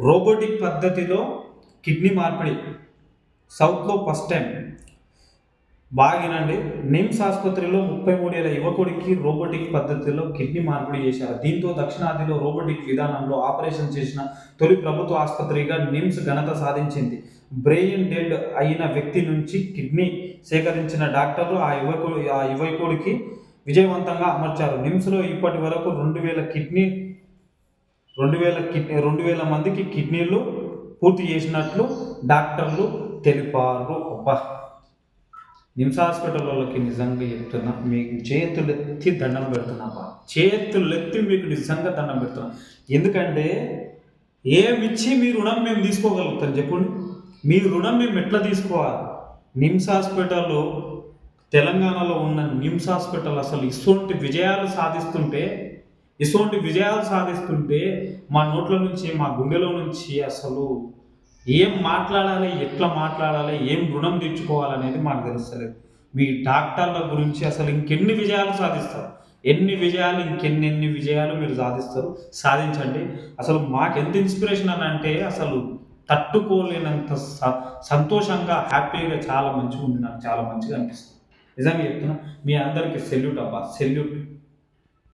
Robotic పద్ధతిలో kidney మార్పిడి. సౌత్లో ఫస్ట్ టైం. బాగినండి. నిమ్స్ ఆసుపత్రిలో ముప్పై మూడేళ్ళ యువకుడికి రోబోటిక్ పద్ధతిలో కిడ్నీ మార్పిడి చేశారు. దీంతో దక్షిణాదిలో రోబోటిక్ విధానంలో ఆపరేషన్ చేసిన తొలి ప్రభుత్వ ఆసుపత్రిగా నిమ్స్ ఘనత సాధించింది. బ్రెయిన్ డెడ్ అయిన వ్యక్తి నుంచి కిడ్నీ సేకరించిన డాక్టర్లు ఆ యువకుడు ఆ యువకుడికి విజయవంతంగా అమర్చారు. నిమ్స్లో ఇప్పటి వరకు రెండు వేల కిడ్నీ రెండు వేల కిడ్నీ రెండు వేల మందికి కిడ్నీలు పూర్తి చేసినట్లు డాక్టర్లు తెలిపారు. అబ్బా! నిమ్స్ హాస్పిటల్ వాళ్ళకి నిజంగా చెప్తున్నా మీకు చేతులెత్తి దండం పెడుతున్నా బా చేతులెత్తి మీకు నిజంగా దండం పెడుతున్నా. ఎందుకంటే ఏమిచ్చి మీ రుణం మేము తీసుకోగలుగుతాం చెప్పండి. మీ రుణం మేము ఎట్లా తీసుకోవాలి? నిమ్స్ హాస్పిటల్లో తెలంగాణలో ఉన్న నిమ్స్ హాస్పిటల్ అసలు ఇటువంటి విజయాలు సాధిస్తుంటే ఇటువంటి విజయాలు సాధిస్తుంటే మా నోట్ల నుంచి మా గుండెలో నుంచి అసలు ఏం మాట్లాడాలి ఎట్లా మాట్లాడాలి ఏం రుణం తీర్చుకోవాలనేది మాకు తెలుస్తలేదు. మీ డాక్టర్ల గురించి అసలు ఇంకెన్ని విజయాలు సాధిస్తారు? ఎన్ని విజయాలు ఇంకెన్నెన్ని విజయాలు మీరు సాధిస్తారు? సాధించండి. అసలు మాకు ఎంత ఇన్స్పిరేషన్ అని అంటే అసలు తట్టుకోలేనంత స- సంతోషంగా హ్యాపీగా చాలా మంచిగా ఉంది నాకు చాలా మంచిగా అనిపిస్తుంది. నిజంగా చెప్తున్నా మీ అందరికీ సెల్యూట్ అబ్బా సెల్యూట్.